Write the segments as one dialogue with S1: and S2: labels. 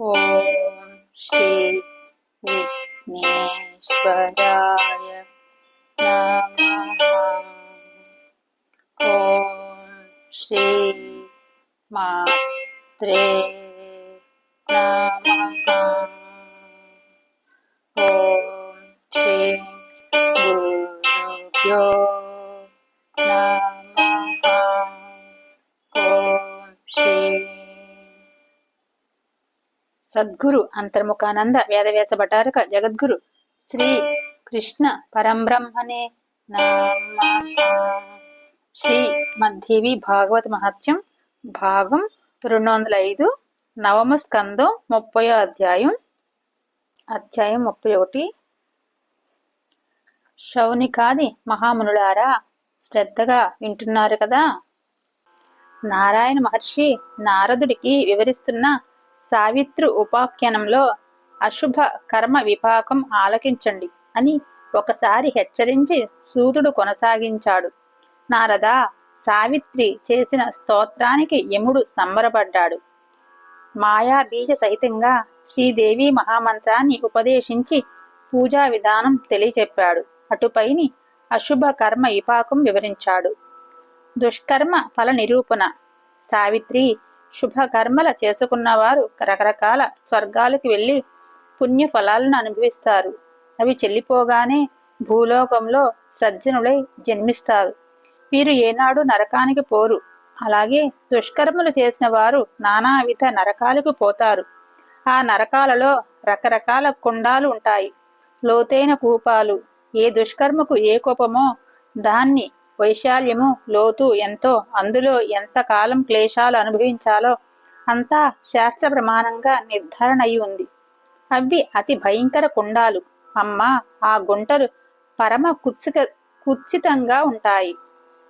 S1: ఓం శ్రీ విఘ్నేశ్వరాయ నమః ఓం శ్రీ మాత్రే సద్గురు అంతర్ముఖానంద వేదవ్యాస భటారక జగద్గురు శ్రీ కృష్ణ పరంబ్రహ్మణే శ్రీ మధ్యవి భాగవత మహత్యం భాగం రెండు వందల ఐదు నవమ స్కందం ముప్పై అధ్యాయం అధ్యాయం ముప్పై ఒకటి. శౌనికాది మహామునులారా శ్రద్ధగా వింటున్నారు కదా? నారాయణ మహర్షి నారదుడికి వివరిస్తున్న సావిత్రు ఉపాఖ్యానంలో అశుభ కర్మ విపాకం ఆలకించండి అని ఒకసారి హెచ్చరించి సూతుడు కొనసాగించాడు. నారద సావిత్రి చేసిన స్తోత్రానికి యముడు సంబరపడ్డాడు. మాయా బీజ సహితంగా శ్రీదేవి మహామంత్రాన్ని ఉపదేశించి పూజా విధానం తెలియచెప్పాడు. అటుపైని అశుభ కర్మ విపాకం వివరించాడు. దుష్కర్మ ఫల నిరూపణ. సావిత్రి శుభకర్మల చేసుకున్నవారు రకరకాల స్వర్గాలకు వెళ్ళి పుణ్య ఫలాలను అనుభవిస్తారు. అవి చెల్లిపోగానే భూలోకంలో సజ్జనులై జన్మిస్తారు. వీరు ఏనాడు నరకానికి పోరు. అలాగే దుష్కర్మలు చేసిన వారు నానావిధ నరకాలకు పోతారు. ఆ నరకాలలో రకరకాల కుండాలు ఉంటాయి. లోతైన కూపాలు. ఏ దుష్కర్మకు ఏ కోపమో దాన్ని వైశాల్యము లోతు ఎంతో అందులో ఎంత కాలం క్లేశాలు అనుభవించాలో అంతా శాస్త్ర ప్రమాణంగా నిర్ధారణ అయి ఉంది. అవి అతి భయంకర కుండాలు. అమ్మా ఆ గుంటలు పరమ కుత్సిక కుత్సితంగా ఉంటాయి.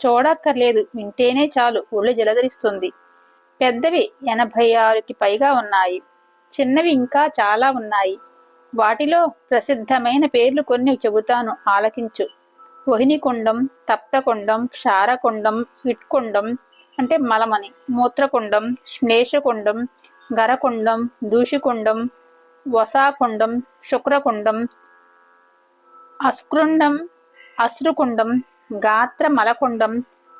S1: చూడక్కర్లేదు వింటేనే చాలు ఒళ్ళు జలధరిస్తుంది. పెద్దవి ఎనభై ఆరుకి పైగా ఉన్నాయి. చిన్నవి ఇంకా చాలా ఉన్నాయి. వాటిలో ప్రసిద్ధమైన పేర్లు కొన్ని చెబుతాను ఆలకించు. వహినికుండం తప్తకుండం క్షారకుండం ఇట్కుండం అంటే మలమని. మూత్రకుండం శ్లేషకుండం గరకుండం దూషికుండం వసాకుండం శుక్రకుండం అస్కృండం అశ్రుకుండం గాత్ర మలకుండం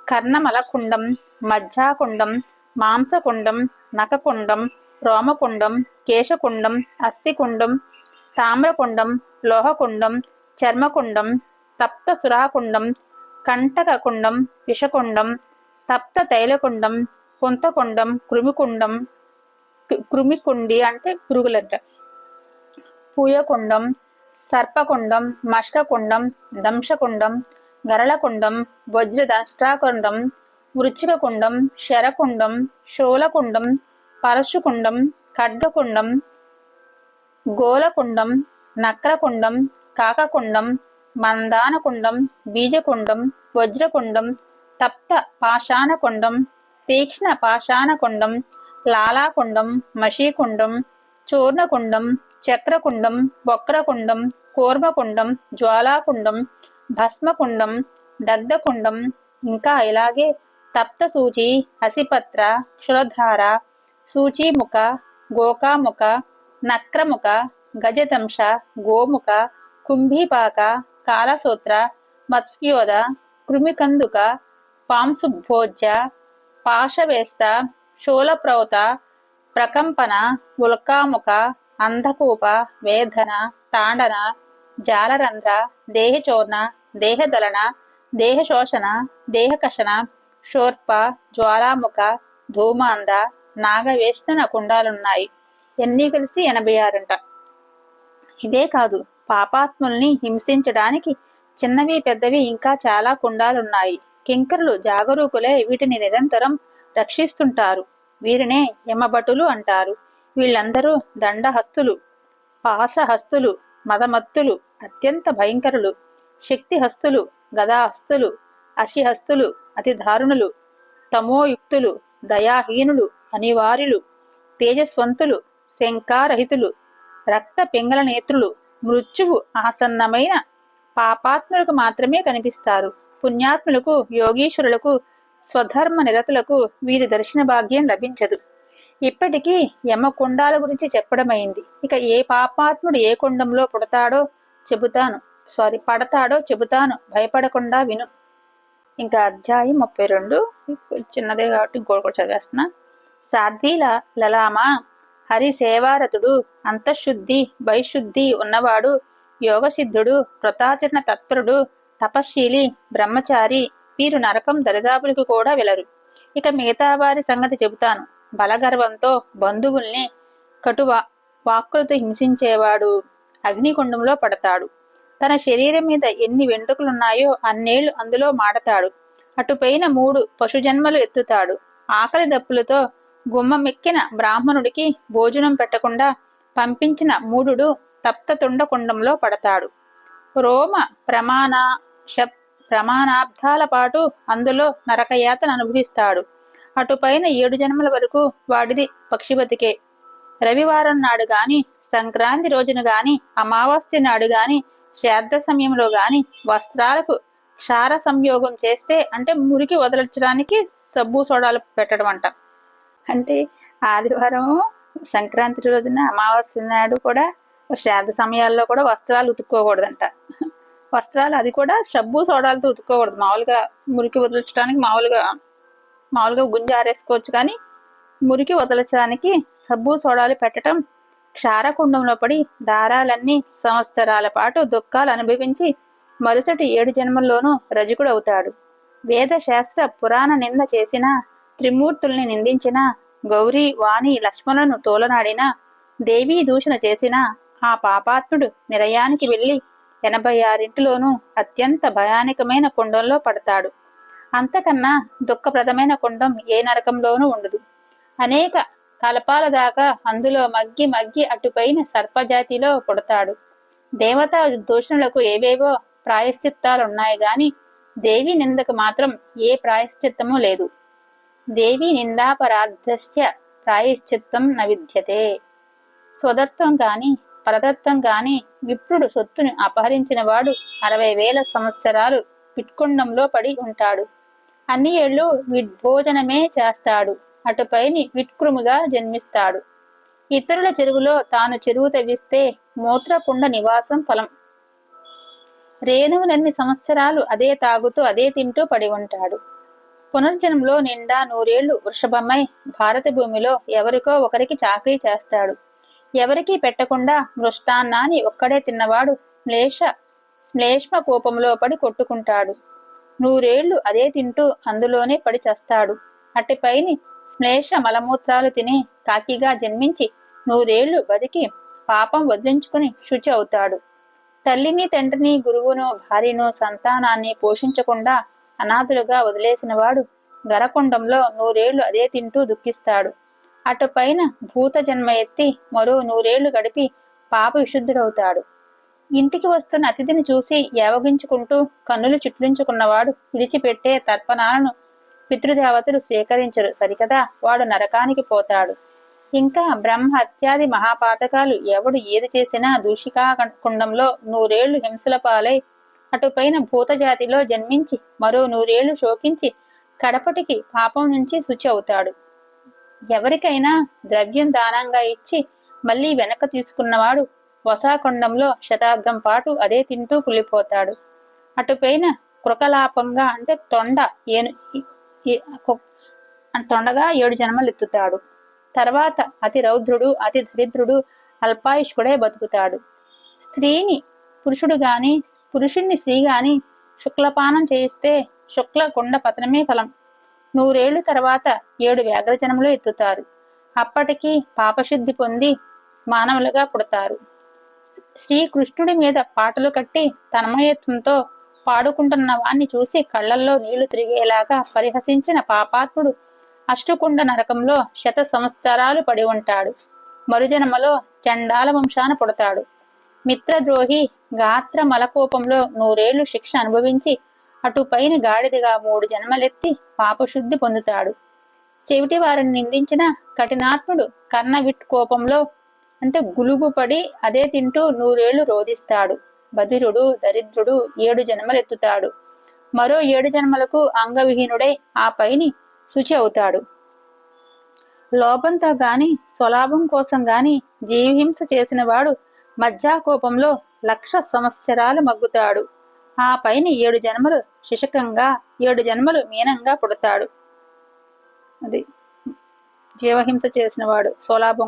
S1: కర్ణమలకుండం మజ్జాకుండం మాంసకుండం నకకుండం రోమకుండం కేశకుండం అస్థికుండం తామ్రకుండం లోహకుండం చర్మకుండం తప్త సురాకుండం కంటకకుండం విషకుండం తప్త తైలకుండం పుంతకుండం కృమికుండం కృమికుండి అంటే పురుగులంట. పూయకుండం సర్పకుండం మష్కకుండం దంశకుండం గరళకుండం వజ్రదష్టాకుండం వృచ్చికకుండం శరకుండం శూలకుండం పరశుకుండం ఖడ్గకుండం గోలకుండం నక్రకుండం కాకకుండం మందానకుండం బీజకుండం వజ్రకుండం తప్త పాషాణకుండం తీక్ష్ణ పాషాణకుండం లాలాకుండం మషీకుండం చూర్ణకుండం చక్రకుండం వక్రకుండం కూర్మకుండం జ్వాలాకుండం భస్మకుండం దగ్ధకుండం ఇంకా ఇలాగే తప్త సూచి హసిపత్ర క్షురధార సూచీముఖ గోకాముఖ నక్రముఖ గజదంశ గోముఖ కుంభీపాక కాలసూత్ర మత్స్యోద కృమికందుక పాంసుభోజ్య పాశవేస్త శూలప్రౌత ప్రకంపన ఉల్కాముఖ అంధకూప వేధన తాండన జాలరంధ్ర దేహచోర్ణ దేహదలన దేహశోషణ దేహకషణ షోర్ప జ్వాలాముఖ ధూమాంద నాగవేష్టన కుండాలున్నాయి ఎన్ని కలిసి ఎనభై ఆరంట. ఇవే కాదు. పాపాత్ముల్ని హింసించడానికి చిన్నవి పెద్దవి ఇంకా చాలా కుండాలున్నాయి. కింకరులు జాగరూకులే వీటిని నిరంతరం రక్షిస్తుంటారు. వీరినే యమభటులు అంటారు. వీళ్ళందరూ దండహస్తులు పాసహస్తులు మదమత్తులు అత్యంత భయంకరులు శక్తిహస్తులు గదాహస్తులు అశిహస్తులు అతి దారుణులు తమోయుక్తులు దయాహీనులు అనివార్యులు తేజస్వంతులు శంకారహితులు రక్త పింగళ నేత్రులు మృత్యువు ఆసన్నమైన పాపాత్ములకు మాత్రమే కనిపిస్తారు. పుణ్యాత్ములకు యోగీశ్వరులకు స్వధర్మ నిరతులకు వీరి దర్శన భాగ్యం లభించదు. ఇప్పటికీ యమకుండాల గురించి చెప్పడమైంది. ఇక ఏ పాపాత్ముడు ఏ కుండంలో పుడతాడో చెబుతాను. సారీ పడతాడో చెబుతాను. భయపడకుండా విను. ఇంకా అధ్యాయం ముప్పై రెండు. చిన్నదే కాబట్టి ఇంకోటి కూడా చదివేస్తున్నా. సాధ్వీల లలామా హరి సేవారతుడు అంతఃశుద్ధి బహిశుద్ధి ఉన్నవాడు యోగసిద్ధుడు వ్రతాచరణ తత్పరుడు తపశ్శీలి బ్రహ్మచారి వీరు నరకం దరిదాపులకు కూడా వెలరు. ఇక మిగతా వారి సంగతి చెబుతాను. బలగర్వంతో బంధువుల్ని కటువ వాక్కులతో హింసించేవాడు అగ్నికుండంలో పడతాడు. తన శరీరం మీద ఎన్ని వెంట్రుకలున్నాయో అన్నేళ్ళు అందులో మాడతాడు. అటుపైన మూడు పశుజన్మలు ఎత్తుతాడు. ఆకలి దప్పులతో గుమ్మమెక్కిన బ్రాహ్మణుడికి భోజనం పెట్టకుండా పంపించిన మూఢుడు తప్త తుండకుండంలో పడతాడు. రోమ ప్రమాణ శప్ ప్రమాణాబ్దాల పాటు అందులో నరకయాతను అనుభవిస్తాడు. అటుపైన ఏడు జన్మల వరకు వాడిది పక్షి బతికే రవివారం నాడు గాని సంక్రాంతి రోజున గాని అమావాస్య నాడు గాని శ్రాద్ధ సమయంలో గాని వస్త్రాలకు క్షార సంయోగం చేస్తే అంటే మురికి వదలచడానికి సబ్బు సోడాలు పెట్టడం అంట అంటే ఆదివారం సంక్రాంతి రోజున అమావాస్య నాడు కూడా శ్రాద్ధ సమయాల్లో కూడా వస్త్రాలు ఉతుక్కోకూడదంట. వస్త్రాలు అది కూడా సబ్బు సోడాలతో ఉతుక్కోకూడదు. మామూలుగా మురికి వదలచడానికి మామూలుగా మామూలుగా గుంజ ఆరేసుకోవచ్చు కానీ మురికి వదలచడానికి సబ్బు సోడాలు పెట్టడం క్షారకుండంలో పడి దారాలన్నీ సంవత్సరాల పాటు దుఃఖాలు అనుభవించి మరుసటి ఏడు జన్మల్లోనూ రజకుడు అవుతాడు. వేద శాస్త్ర పురాణ నింద చేసిన త్రిమూర్తుల్ని నిందించిన గౌరీ వాణి లక్ష్మణులను తోలనాడిన దేవీ దూషణ చేసిన ఆ పాపాత్ముడు నిరయానికి వెళ్ళి ఎనభై ఆరింటిలోనూ అత్యంత భయానకమైన కుండంలో పడతాడు. అంతకన్నా దుఃఖప్రదమైన కుండం ఏ నరకంలోనూ ఉండదు. అనేక కలపాల దాకా అందులో మగ్గి మగ్గి అటుపైన సర్పజాతిలో పుడతాడు. దేవతా దూషణలకు ఏవేవో ప్రాయశ్చిత్తాలున్నాయి గాని దేవి నిందకు మాత్రం ఏ ప్రాయశ్చిత్తము లేదు. దేవి నిందాపరాధస్య ప్రాయశ్చిత్వం న విద్యతే. స్వదత్వం గాని పరదత్వం గాని విప్రుడు సొత్తును అపహరించిన వాడు అరవై వేల సంవత్సరాలు పిట్కుండంలో పడి ఉంటాడు. అన్ని ఏళ్ళు విడ్భోజనమే చేస్తాడు. అటుపైని విట్కృముగా జన్మిస్తాడు. ఇతరుల చెరువులో తాను చెరువు తవ్విస్తే మూత్రపుండ నివాసం ఫలం. రేణువులన్ని సంవత్సరాలు అదే తాగుతూ అదే తింటూ పడి ఉంటాడు. పునర్జన్మలో నిండా నూరేళ్ళు వృషభమై భారత భూమిలో ఎవరికో ఒకరికి చాకరీ చేస్తాడు. ఎవరికీ పెట్టకుండా మృష్టాన్నాన్ని ఒక్కడే తిన్నవాడు శ్లేష శ్లేష్మ కోపంలో పడి కొట్టుకుంటాడు. నూరేళ్ళు అదే తింటూ అందులోనే పడి చస్తాడు. అట్టిపైని శ్లేష మలమూత్రాలు తిని కాకిగా జన్మించి నూరేళ్ళు బతికి పాపం వదిలించుకుని శుచి అవుతాడు. తల్లిని తండ్రిని గురువును భార్యను సంతానాన్ని పోషించకుండా అనాథులుగా వదిలేసిన వాడు గరకుండంలో నూరేళ్ళు అదే తింటూ దుఃఖిస్తాడు. అటుపైన భూత జన్మ ఎత్తి మరో నూరేళ్ళు గడిపి పాప విశుద్ధుడవుతాడు. ఇంటికి వస్తున్న అతిథిని చూసి యావగించుకుంటూ కన్నులు చుట్లించుకున్నవాడు విడిచిపెట్టే తర్పణాలను పితృదేవతలు స్వీకరించరు. సరికదా? వాడు నరకానికి పోతాడు. ఇంకా బ్రహ్మ హత్యాది మహాపాతకాలు ఎవడు ఏది చేసినా దూషికా కుండంలో నూరేళ్ళు హింసల పాలై అటుపైన భూతజాతిలో జన్మించి మరో నూరేళ్ళు శోకించి కడపటికి పాపం నుంచి శుచి అవుతాడు. ఎవరికైనా ద్రవ్యం దానంగా ఇచ్చి మళ్ళీ వెనక తీసుకున్నవాడు వసాకొండంలో శతాబ్దం పాటు అదే తింటూ కులిపోతాడు అటుపైన కృకలాపంగా అంటే తొండ ఏను తొండగా ఏడు జన్మలు ఎత్తుతాడు. తర్వాత అతి రౌద్రుడు అతి దరిద్రుడు అల్పాయుష్కుడే బతుకుతాడు. స్త్రీని పురుషుడు గాని పురుషుణ్ణి స్త్రీగాని శుక్లపానం చేయిస్తే శుక్ల కుండ పతనమే ఫలం. నూరేళ్ళు తర్వాత ఏడు వ్యాఘ్రజనములు ఎత్తుతారు. అప్పటికి పాపశుద్ధి పొంది మానవులుగా పుడతారు. శ్రీకృష్ణుడి మీద పాటలు కట్టి తన్మయత్వంతో పాడుకుంటున్న వాణ్ణి చూసి కళ్ళల్లో నీళ్ళు తిరిగేలాగా పరిహసించిన పాపాత్ముడు అష్టకుండ నరకంలో శత సంవత్సరాలు పడి ఉంటాడు. మరుజన్మలో చండాల వంశాన పుడతాడు. మిత్రద్రోహి గాత్ర మలకోపంలో నూరేళ్ళు శిక్ష అనుభవించి అటుపైన గాడిదగా మూడు జన్మలెత్తి పాపశుద్ధి పొందుతాడు. చెవిటి వారిని నిందించిన కఠినాత్ముడు కర్ణవిట్ కోపంలో అంటే గులుగుపడి అదే తింటూ నూరేళ్ళు రోధిస్తాడు. బధిరుడు దరిద్రుడు ఏడు జన్మలెత్తుతాడు. మరో ఏడు జన్మలకు అంగవిహీనుడై ఆ పైని శుచి అవుతాడు. లోపంతో గాని స్వలాభం కోసం గాని జీవహింస చేసిన వాడు మధ్యాకోపంలో లక్ష సంవత్సరాలు మగ్గుతాడు. ఆ పైన ఏడు జన్మలు శిశకంగా ఏడు జన్మలు మీనంగా పుడతాడు. అది జీవహింస చేసిన వాడు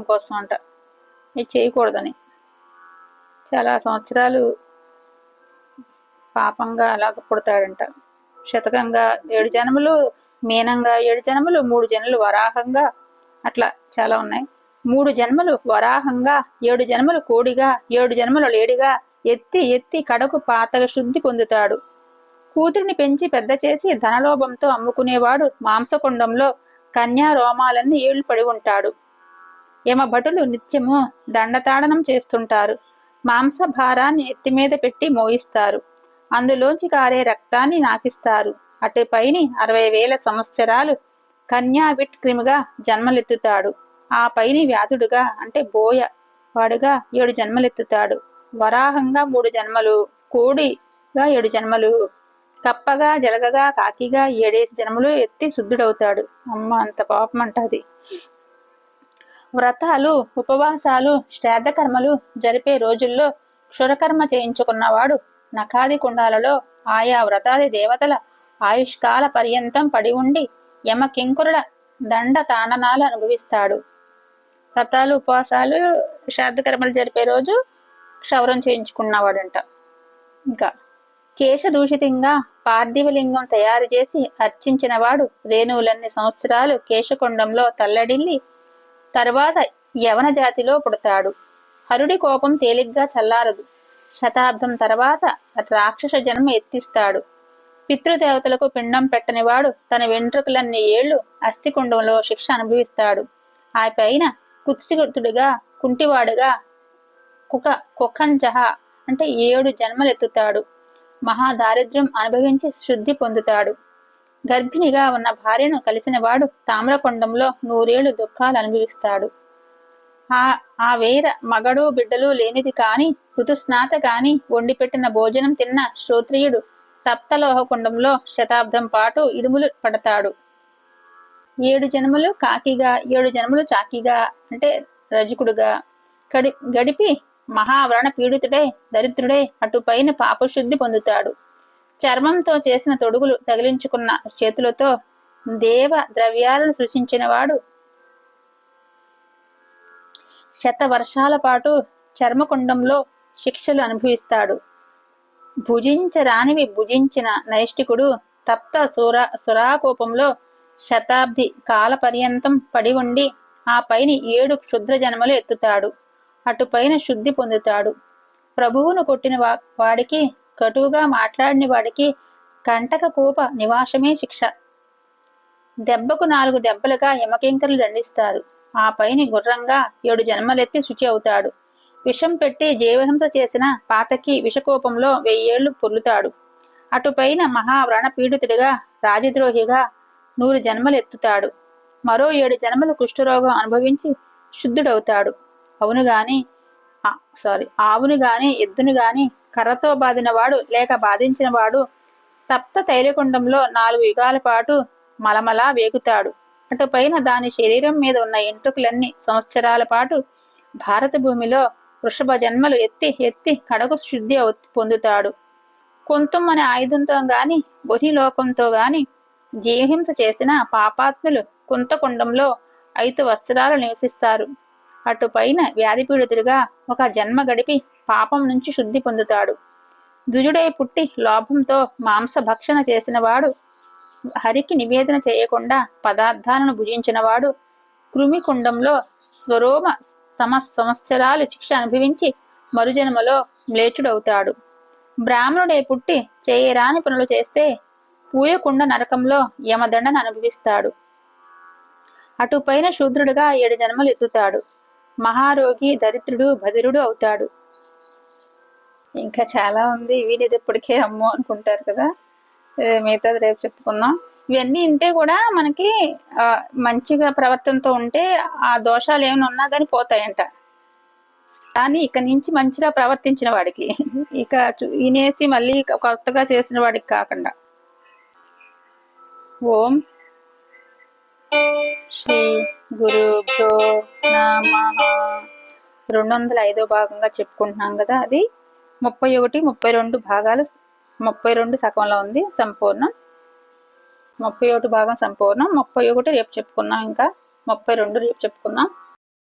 S1: కోసం అంట. ఇది చేయకూడదని. చాలా సంవత్సరాలు పాపంగా అలాగ పుడతాడంట. శతకంగా ఏడు జన్మలు మీనంగా ఏడు జన్మలు మూడు జన్మలు వరాహంగా అట్లా చాలా ఉన్నాయి. మూడు జన్మలు వరాహంగా ఏడు జన్మలు కోడిగా ఏడు జన్మలు లేడిగా ఎత్తి ఎత్తి కడకు పాతగ శుద్ధి పొందుతాడు. కూతురిని పెంచి పెద్ద చేసి ధనలోభంతో అమ్ముకునేవాడు మాంసకొండంలో కన్యా రోమాలన్నీ ఏళ్ళు పడి ఉంటాడు యమభటులు నిత్యము దండతాడనం చేస్తుంటారు. మాంస భారాన్ని ఎత్తిమీద పెట్టి మోయిస్తారు. అందులోంచి కారే రక్తాన్ని నాకిస్తారు. అటుపైని అరవై వేల సంవత్సరాలు కన్యా విట్ క్రిమిగా జన్మలెత్తుతాడు. ఆ పైని వ్యాధుడుగా అంటే బోయ వాడుగా ఏడు జన్మలెత్తుతాడు. వరాహంగా మూడు జన్మలు కోడిగా ఏడు జన్మలు కప్పగా జలగగా కాకిగా ఏడేసి జన్మలు ఎత్తి శుద్ధుడవుతాడు. అమ్మ అంత పాపం అంటది వ్రతాలు ఉపవాసాలు శ్రాద్ధ కర్మలు జరిపే రోజుల్లో క్షురకర్మ చేయించుకున్నవాడు నఖాది కుండాలలో ఆయా వ్రతాది దేవతల ఆయుష్కాల పర్యంతం పడి ఉండి యమకింకురుల దండ తాండనాలు అనుభవిస్తాడు. వ్రతాలు ఉపవాసాలు శ్రాద్ధకర్మలు జరిపే రోజు క్షవరం చేయించుకున్నవాడంట. ఇంకా కేశదూషితంగా పార్థివలింగం తయారు చేసి అర్చించిన వాడు రేణువులన్ని సంవత్సరాలు కేశకొండంలో తల్లడిల్లి తరువాత యవన జాతిలో పుడతాడు. హరుడి కోపం తేలిగ్గా చల్లారదు. శతాబ్దం తర్వాత రాక్షస జన్మ ఎత్తిస్తాడు. పితృదేవతలకు పిండం పెట్టనివాడు తన వెంట్రుకలన్ని ఏళ్ళు అస్థికుండంలో శిక్ష అనుభవిస్తాడు. ఆ పైన కుత్సితుడుగా కుంటివాడుగా కుక కుఖంజహ అంటే ఏడు జన్మలెత్తుతాడు. మహాదారిద్ర్యం అనుభవించి శుద్ధి పొందుతాడు. గర్భిణిగా ఉన్న భార్యను కలిసినవాడు తామ్రకొండంలో నూరేళ్ళు దుఃఖాలు అనుభవిస్తాడు ఆ ఆ వేర మగడు బిడ్డలు లేనిది కాని ఋతుస్నాత కాని వండిపెట్టిన భోజనం తిన్న శ్రోత్రియుడు తప్తలోహకుండంలో శతాబ్దం పాటు ఇడుములు పడతాడు. ఏడు జన్మలు కాకిగా ఏడు జన్మలు చాకిగా అంటే రజకుడుగా గడి గడిపి మహావ్రణ పీడితుడే దరిద్రుడే అటుపైన పాపశుద్ధి పొందుతాడు. చర్మంతో చేసిన తొడుగులు తగిలించుకున్న చేతులతో దేవ ద్రవ్యాలను సృష్టించినవాడు శత వర్షాల పాటు చర్మకుండంలో శిక్షలు అనుభవిస్తాడు. భుజించరానివి భుజించిన నైష్టికుడు తప్త సురా సురాకోపంలో శతాబ్ది కాల పర్యంతం పడి ఉండి ఆ పైన ఏడు క్షుద్ర జన్మలు ఎత్తుతాడు. అటుపైన శుద్ధి పొందుతాడు. ప్రభువును కొట్టిన వా- వాడికి కటువుగా మాట్లాడిన వాడికి కంటక కూప నివాసమే శిక్ష. దెబ్బకు నాలుగు దెబ్బలుగా యమకింకరులు దండిస్తారు. ఆ పైన గుర్రంగా ఏడు జన్మలెత్తి శుచి అవుతాడు. విషం పెట్టి జీవహింస చేసిన పాతకి విషకోపంలో వెయ్యేళ్ళు పొర్లుతాడు. అటుపైన మహావ్రణ పీడితుడిగా రాజద్రోహిగా నూరు జన్మలు ఎత్తుతాడు. మరో ఏడు జన్మలు కుష్ఠరోగం అనుభవించి శుద్ధుడవుతాడు. అవును గాని సారీ ఆవును గాని ఎద్దును గాని కర్రతో బాదినవాడు లేక బాధించినవాడు తప్త తైలకుండంలో నాలుగు యుగాల పాటు మలమలా వేగుతాడు. అటుపైన దాని శరీరం మీద ఉన్న ఎంట్రుకలన్నీ సంవత్సరాల పాటు భారత భూమిలో వృషభ జన్మలు ఎత్తి ఎత్తి కడకు శుద్ధి అవు- పొందుతాడు. కొంతం అనే ఆయుధంతో గాని బొహిలోకంతో గాని జీవహింస చేసిన పాపాత్ములు కుంతకుండంలో ఐదు వస్త్రాలు నివసిస్తారు. అటుపైన వ్యాధి పీడితుడిగా ఒక జన్మ గడిపి పాపం నుంచి శుద్ధి పొందుతాడు. దుజుడై పుట్టి లోభంతో మాంస భక్షణ చేసినవాడు హరికి నివేదన చేయకుండా పదార్థాలను భుజించినవాడు కృమికుండంలో స్వరోమ సమ సంవత్సరాలు శిక్ష అనుభవించి మరుజన్మలో మ్లేచుడవుతాడు బ్రాహ్మణుడై పుట్టి చేయరాని పనులు చేస్తే పూయకుండా నరకంలో యమదండను అనుభవిస్తాడు. అటుపైన శూద్రుడుగా ఏడు జన్మలు ఎత్తుతాడు. మహారోగి దరిద్రుడు బదిరుడు అవుతాడు. ఇంకా చాలా ఉంది. వీడిది ఇప్పటికే అమ్మో అనుకుంటారు కదా. మిగతాది రేపు చెప్పుకుందాం. ఇవన్నీ ఉంటే కూడా మనకి మంచిగా ప్రవర్తనతో ఉంటే ఆ దోషాలు ఏమైనా ఉన్నా కానీ పోతాయంట. కానీ ఇక నుంచి మంచిగా ప్రవర్తించిన వాడికి. ఇక చు- వినేసి మళ్ళీ కొత్తగా చేసిన వాడికి కాకుండా. ఓం శ్రీ గురుభ్యో నమ. రెండు వందల ఐదో భాగంగా చెప్పుకుంటున్నాం కదా అది. ముప్పై ఒకటి ముప్పై రెండు భాగాలు ముప్పై రెండు సగంలో ఉంది సంపూర్ణం. ముప్పై ఒకటి భాగం సంపూర్ణం. ముప్పై ఒకటి రేపు చెప్పుకున్నాం ఇంకా. ముప్పై రెండు రేపు చెప్పుకుందాం.